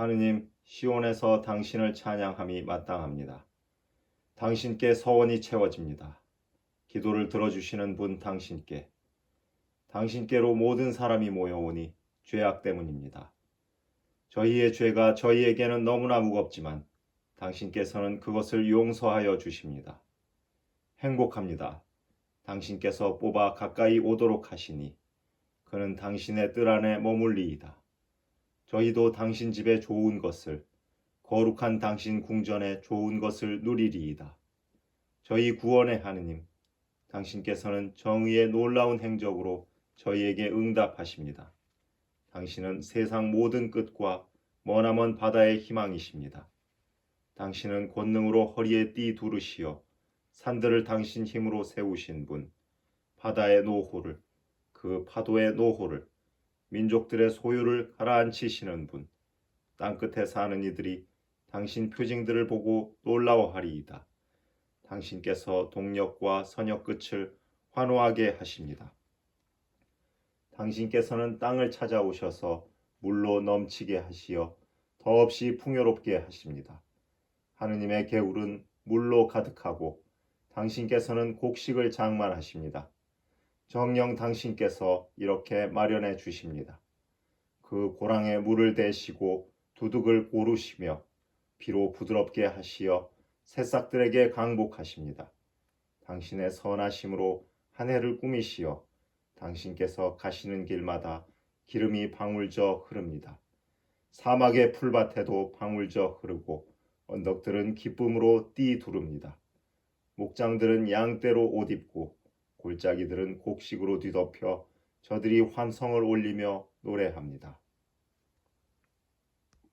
하느님 시온에서 당신을 찬양함이 마땅합니다. 당신께 서원이 채워집니다. 기도를 들어주시는 분 당신께 당신께로 모든 사람이 모여오니 죄악 때문입니다. 저희의 죄가 저희에게는 너무나 무겁지만 당신께서는 그것을 용서하여 주십니다. 행복합니다. 당신께서 뽑아 가까이 오도록 하시니 그는 당신의 뜰 안에 머물리이다. 저희도 당신 집에 좋은 것을 거룩한 당신 궁전에 좋은 것을 누리리이다. 저희 구원의 하느님, 당신께서는 정의의 놀라운 행적으로 저희에게 응답하십니다. 당신은 세상 모든 끝과 머나먼 바다의 희망이십니다. 당신은 권능으로 허리에 띠 두르시어 산들을 당신 힘으로 세우신 분, 바다의 노호를, 그 파도의 노호를, 민족들의 소유를 가라앉히시는 분, 땅끝에 사는 이들이 당신 표징들을 보고 놀라워하리이다. 당신께서 동력과 선역 끝을 환호하게 하십니다. 당신께서는 땅을 찾아오셔서 물로 넘치게 하시어 더없이 풍요롭게 하십니다. 하느님의 개울은 물로 가득하고 당신께서는 곡식을 장만하십니다. 정령 당신께서 이렇게 마련해 주십니다. 그 고랑에 물을 대시고 두둑을 고르시며 비로 부드럽게 하시어 새싹들에게 강복하십니다. 당신의 선하심으로 한 해를 꾸미시어 당신께서 가시는 길마다 기름이 방울져 흐릅니다. 사막의 풀밭에도 방울져 흐르고 언덕들은 기쁨으로 띠 두릅니다. 목장들은 양떼로 옷 입고 골짜기들은 곡식으로 뒤덮여 저들이 환성을 올리며 노래합니다.